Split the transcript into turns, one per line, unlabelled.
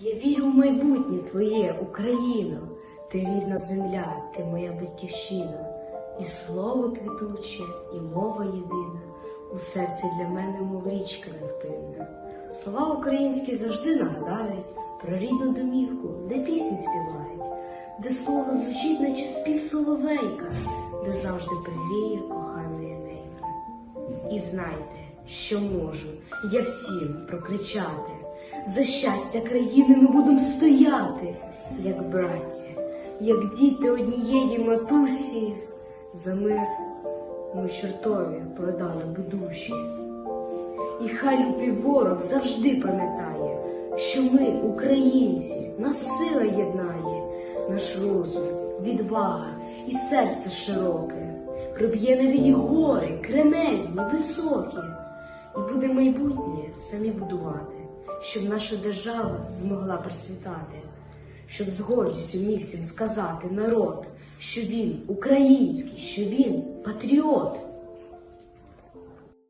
Я вірю в майбутнє твоє, Україно, ти рідна земля, ти моя батьківщина, і слово квітуче, і мова єдина, у серці для мене, мов річка невпинна. Слова українські завжди нагадають про рідну домівку, де пісні співають, де слово звучить, наче спів соловейка, де завжди пригріє кохана ненька. І знайте, що можу я всім прокричати. За щастя країни ми будемо стояти, як браття, як діти однієї матусі. За мир ми чортові продали би душі. І хай лютий ворог завжди пам'ятає, що ми, українці, нас сила єднає, наш розум, відвага і серце широке, проб'є навіть гори, кремезні, високі, і буде майбутнє самі будувати, щоб наша держава змогла процвітати, щоб з гордістю міг всім сказати народ, що він український, що він патріот.